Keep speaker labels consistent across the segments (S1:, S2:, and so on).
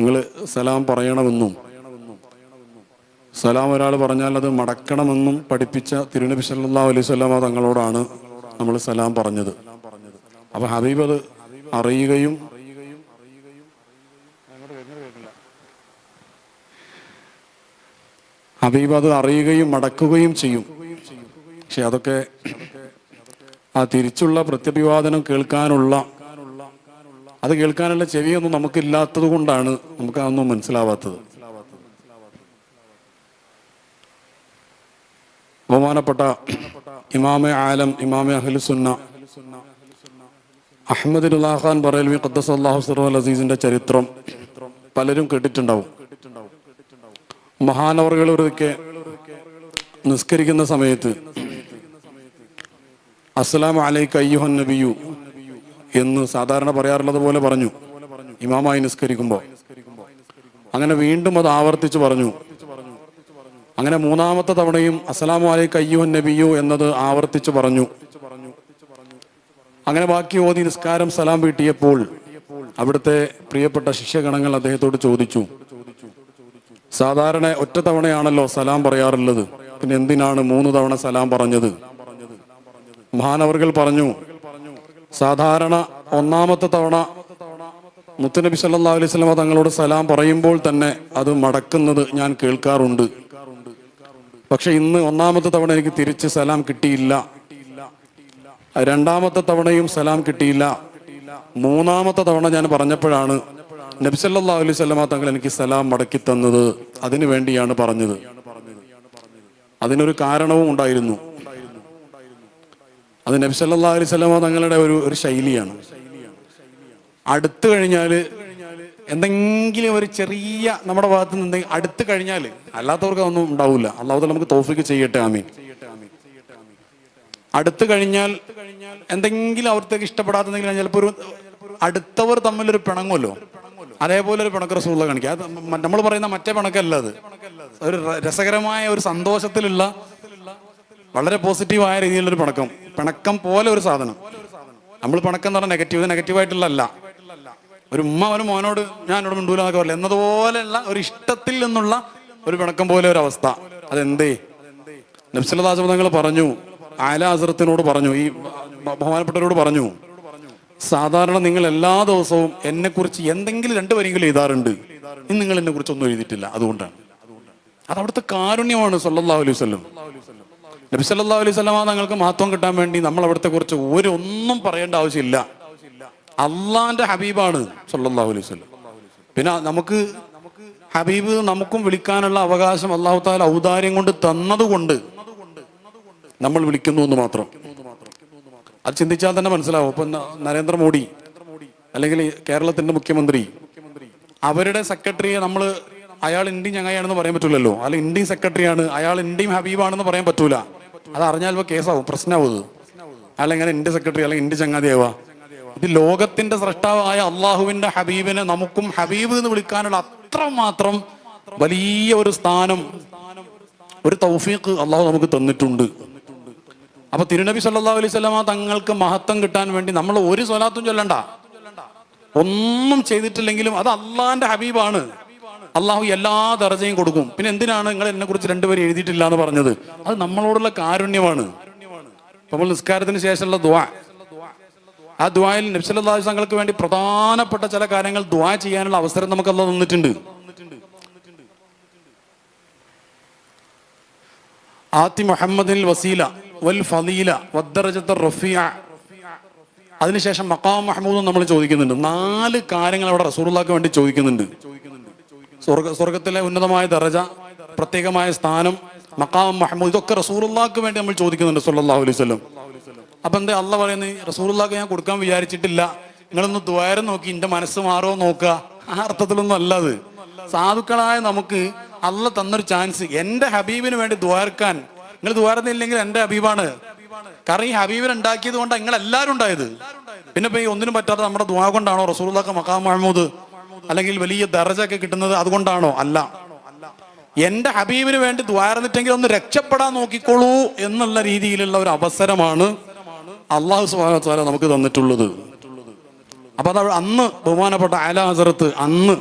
S1: നിങ്ങൾ സലാം പറയണമെന്നും സലാം ഒരാൾ പറഞ്ഞാൽ അത് മടക്കണമെന്നും പഠിപ്പിച്ച തിരുനബി സല്ലാ അലൈഹി സ്വലാമ തങ്ങളോടാണ് നമ്മൾ സലാം പറഞ്ഞത്. അപ്പൊ ഹബീബ് അത് അറിയുകയും ഹബീബ് അത് അറിയുകയും മടക്കുകയും ചെയ്യും. പക്ഷെ അതൊക്കെ ആ തിരിച്ചുള്ള പ്രത്യഭിവാദനം കേൾക്കാനുള്ള അത് കേൾക്കാനുള്ള ചെവിയൊന്നും നമുക്കില്ലാത്തത് കൊണ്ടാണ് നമുക്ക് അതൊന്നും മനസ്സിലാവാത്തത്. ബഹുമാനപ്പെട്ട ഇമാമെ ആലം ഇമാമെ അഹ്ലുസുന്ന അഹമ്മദ് ഖാൻ പറയൽവി ഖദ്ദസ് അള്ളാഹു സിറൽ അസീസിന്റെ ചരിത്രം പലരും കേട്ടിട്ടുണ്ടാവും. മഹാനവറുകൾ ഒരുക്കെ നിസ്കരിക്കുന്ന സമയത്ത് അസ്സലാം അലൈക്ക് അയ്യുഹൻ നബിയു എന്ന് സാധാരണ പറയാറുള്ളത് പോലെ പറഞ്ഞു. ഇമാമായി നിസ്കരിക്കുമ്പോൾ അങ്ങനെ വീണ്ടും അത് ആവർത്തിച്ച് പറഞ്ഞു. അങ്ങനെ മൂന്നാമത്തെ തവണയും അസ്സലാമു അലൈക്ക് അയ്യോ നബിയു എന്നത് ആവർത്തിച്ച് പറഞ്ഞു. അങ്ങനെ ബാക്കി ഓതി നിസ്കാരം സലാം വീട്ടിയപ്പോൾ അവിടുത്തെ പ്രിയപ്പെട്ട ശിഷ്യഗണങ്ങൾ അദ്ദേഹത്തോട് ചോദിച്ചു. സാധാരണ ഒറ്റ തവണയാണല്ലോ സലാം പറയാറുള്ളത്. പിന്നെ എന്തിനാണ് മൂന്ന് തവണ സലാം പറഞ്ഞത്? മഹാനവർകൾ പറഞ്ഞു സാധാരണ ഒന്നാമത്തെ തവണ മുത്തുനബി സല്ലാ അലൈഹി സ്വലമ തങ്ങളോട് സലാം പറയുമ്പോൾ തന്നെ അത് മടക്കുന്നത് ഞാൻ കേൾക്കാറുണ്ട്. പക്ഷെ ഇന്ന് ഒന്നാമത്തെ തവണ എനിക്ക് തിരിച്ച് സലാം കിട്ടിയില്ല. രണ്ടാമത്തെ തവണയും സലാം കിട്ടിയില്ല. മൂന്നാമത്തെ തവണ ഞാൻ പറഞ്ഞപ്പോഴാണ് നബി നബ്സല്ലാ അലൈഹി സ്വലമ തങ്ങൾ എനിക്ക് സലാം മടക്കി തന്നത്. അതിനു വേണ്ടിയാണ് പറഞ്ഞത്. അതിനൊരു കാരണവും ഉണ്ടായിരുന്നു. അത് നബി സല്ലാ അലൈഹി സ്വലാമ തങ്ങളുടെ ഒരു ഒരു ശൈലിയാണ്. അടുത്തു കഴിഞ്ഞാൽ എന്തെങ്കിലും ഒരു ചെറിയ നമ്മുടെ ഭാഗത്ത് നിന്ന് അടുത്ത് കഴിഞ്ഞാൽ അല്ലാത്തവർക്ക് അതൊന്നും ഉണ്ടാവില്ല അള്ളാഹു നമുക്ക് തോഫിക്ക് ചെയ്യട്ടെ ആമീൻ. അടുത്ത് കഴിഞ്ഞാൽ എന്തെങ്കിലും അവർക്ക് ഇഷ്ടപ്പെടാത്തെങ്കിലും ചിലപ്പോൾ ഒരു അടുത്തവർ തമ്മിലൊരു പിണങ്ങുമല്ലോ. അതേപോലെ ഒരു പിണക്ക് റസൂള്ള കാണിക്കുക നമ്മൾ പറയുന്ന മറ്റേ പിണക്കല്ല അത്. ഒരു രസകരമായ ഒരു സന്തോഷത്തിലുള്ള വളരെ പോസിറ്റീവായ രീതിയിലുള്ള ഒരു പണക്കം. പിണക്കം പോലെ ഒരു സാധനം. നമ്മൾ പണക്കം എന്ന് പറഞ്ഞാൽ നെഗറ്റീവ് നെഗറ്റീവായിട്ടുള്ളതല്ല ഒരു ഉമ്മ ഒരു മോനോട് ഞാൻ എന്നോട് മിണ്ടൂല എന്നൊക്കെ പറയില്ല? എന്നതുപോലെയുള്ള ഒരു ഇഷ്ടത്തിൽ നിന്നുള്ള ഒരു പിണക്കം പോലെ ഒരു അവസ്ഥ. അതെന്തേ? നബ്സലദാസ് തങ്ങൾ പറഞ്ഞു. ആല അസറത്തിനോട് പറഞ്ഞു. ഈ ബഹുമാനപ്പെട്ടവരോട് പറഞ്ഞു. സാധാരണ നിങ്ങൾ എല്ലാ ദിവസവും എന്നെ കുറിച്ച് എന്തെങ്കിലും രണ്ടു വരിയെങ്കിലും എഴുതാറുണ്ട്. നിങ്ങൾ എന്നെ കുറിച്ച് ഒന്നും എഴുതിയിട്ടില്ല. അതുകൊണ്ടാണ്. അത് കാരുണ്യമാണ് സല്ലല്ലാഹു അലൈഹി വസല്ലം. നബി സല്ലല്ലാഹു അലൈഹി വസല്ലമ തങ്ങൾക്ക് മഹത്വം കിട്ടാൻ വേണ്ടി നമ്മൾ അവിടുത്തെ കുറിച്ച് ഒരു ഒന്നും പറയേണ്ട ആവശ്യമില്ല. അള്ളാന്റെ ഹബീബാണ് സല്ലല്ലാഹു അലൈഹി വസല്ലം. പിന്നെ നമുക്ക് ഹബീബ് നമുക്കും വിളിക്കാനുള്ള അവകാശം അള്ളാഹു താല ഔദാര്യം കൊണ്ട് തന്നതുകൊണ്ട് നമ്മൾ വിളിക്കുന്നു എന്ന് മാത്രം. അത് ചിന്തിച്ചാൽ തന്നെ മനസ്സിലാവും. ഇപ്പൊ നരേന്ദ്രമോദി അല്ലെങ്കിൽ കേരളത്തിന്റെ മുഖ്യമന്ത്രി അവരുടെ സെക്രട്ടറിയെ നമ്മൾ അയാൾ ഇന്ത്യൻ ചങ്ങായാണെന്ന് പറയാൻ പറ്റില്ലല്ലോ അല്ല ഇന്ത്യൻ സെക്രട്ടറിയാണ്. അയാൾ ഇന്ത്യൻ ഹബീബാണെന്ന് പറയാൻ പറ്റൂല. അത് അറിഞ്ഞാൽ കേസാവും പ്രശ്നമാവും അല്ലെങ്കിൽ എന്റെ സെക്രട്ടറി അല്ലെങ്കിൽ എന്റെ ചങ്ങാതിയാവാ ഇത് ലോകത്തിന്റെ സൃഷ്ടാവായ അള്ളാഹുവിന്റെ ഹബീബിനെ നമുക്കും ഹബീബ് എന്ന് വിളിക്കാനുള്ള അത്രമാത്രം വലിയ ഒരു സ്ഥാനം ഒരു തൗഫീഖ് അള്ളാഹു നമുക്ക് തന്നിട്ടുണ്ട്. അപ്പൊ തിരുനബി സല്ലാ അലൈഹി സ്വലാമ തങ്ങൾക്ക് മഹത്വം കിട്ടാൻ വേണ്ടി നമ്മൾ ഒരു സ്വലാത്തും ചൊല്ലണ്ട. ഒന്നും ചെയ്തിട്ടില്ലെങ്കിലും അത് അള്ളാഹിന്റെ ഹബീബാണ്. അള്ളാഹു എല്ലാ ദർജയും കൊടുക്കും. പിന്നെ എന്തിനാണ് നിങ്ങൾ എന്നെ കുറിച്ച് രണ്ടുപേരും എഴുതിയിട്ടില്ല എന്ന് പറഞ്ഞത്? അത് നമ്മളോടുള്ള കാരുണ്യമാണ്. നമ്മൾ നിസ്കാരത്തിന് ശേഷമുള്ള ദ്വാ ആ ദ്വായിൽ നബ്സല്ലാഹു വേണ്ടി പ്രധാനപ്പെട്ട ചില കാര്യങ്ങൾ ദ്വാ ചെയ്യാനുള്ള അവസരം നമുക്ക് അല്ല തന്നിട്ടുണ്ട്. ആത്തി മുഹമ്മദിൽ വസീല വൽ ഫലീല വദ്ദറജത്ത റഫിയ അതിനുശേഷം മക്കാം മഹമ്മൂദും നമ്മൾ ചോദിക്കുന്നുണ്ട്. നാല് കാര്യങ്ങൾ അവിടെ റസൂറുള്ളാക്ക് വേണ്ടി ചോദിക്കുന്നുണ്ട്. സ്വർഗ സ്വർഗത്തിലെ ഉന്നതമായ ദറജ പ്രത്യേകമായ സ്ഥാനം മക്കാം മഹമ്മൂദ് ഇതൊക്കെ റസൂറുള്ളാക്ക് വേണ്ടി നമ്മൾ ചോദിക്കുന്നുണ്ട് സല്ലല്ലാഹു അലൈഹി വസല്ലം. അപ്പൊ എന്താ അല്ല പറയുന്നത് റസൂറുള്ളാക്ക് ഞാൻ കൊടുക്കാൻ വിചാരിച്ചിട്ടില്ല. നിങ്ങളൊന്ന് ദ്വാരം നോക്കി എന്റെ മനസ്സ് മാറോ നോക്കുക. ആ അർത്ഥത്തിലൊന്നും അല്ല അത്. സാധുക്കളായ നമുക്ക് അല്ല തന്നൊരു ചാൻസ്. എന്റെ ഹബീബിന് വേണ്ടി ദ്വാരക്കാൻ. നിങ്ങൾ ദ്വാരുന്നില്ലെങ്കിൽ എന്റെ ഹബീബാണ്. കാരണം ഈ ഹബീബിനെ ഉണ്ടാക്കിയത് കൊണ്ട് നിങ്ങൾ എല്ലാവരും ഉണ്ടായത്. പിന്നെ ഇപ്പൊ ഈ ഒന്നിനും പറ്റാത്ത നമ്മുടെ ദ്വാ കൊണ്ടാണോ റസൂലുള്ളാഹ് മക്കാം മഹമ്മൂദ് അല്ലെങ്കിൽ വലിയ ദറജൊക്കെ കിട്ടുന്നത് അതുകൊണ്ടാണോ? അല്ല. എന്റെ ഹബീബിന് വേണ്ടി ദ്വാരന്നിട്ടെങ്കിൽ ഒന്ന് രക്ഷപ്പെടാൻ നോക്കിക്കോളൂ എന്നുള്ള രീതിയിലുള്ള ഒരു അവസരമാണ് അള്ളാഹു സുബാന നമുക്ക് തന്നിട്ടുള്ളത്. അപ്പൊ അത് അന്ന് ബഹുമാനപ്പെട്ട അല ഹസറത്ത് അന്ന്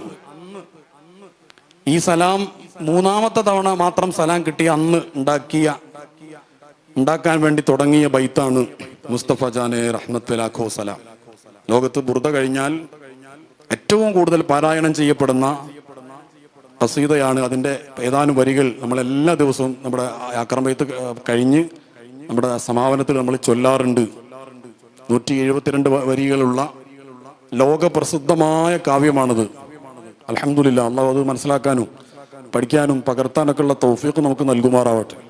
S1: ഈ സലാം മൂന്നാമത്തെ തവണ മാത്രം സലാം കിട്ടിയ അന്ന് ഉണ്ടാക്കിയ ഉണ്ടാക്കാൻ വേണ്ടി തുടങ്ങിയ ബൈത്താണ് മുസ്തഫ ജാനെ റഹ്മത്തുലാഖോ സലാം ലോകത്ത് ബുർദ കഴിഞ്ഞാൽ ഏറ്റവും കൂടുതൽ പാരായണം ചെയ്യപ്പെടുന്ന കസീതയാണ് അതിന്റെ ഏതാനും വരികൾ നമ്മൾ എല്ലാ ദിവസവും നമ്മുടെ ആക്രമയത്ത് കഴിഞ്ഞ് നമ്മുടെ സമാപനത്തിൽ നമ്മൾ ചൊല്ലാറുണ്ട്. നൂറ്റി എഴുപത്തിരണ്ട് വരികളുള്ള ലോകപ്രസിദ്ധമായ കാവ്യമാണത്. അലഹമുല്ല അള്ളാഹു അത് മനസ്സിലാക്കാനും പഠിക്കാനും പകർത്താനൊക്കെയുള്ള തോഫിയൊക്കെ നമുക്ക് നൽകുമാറാവട്ടെ.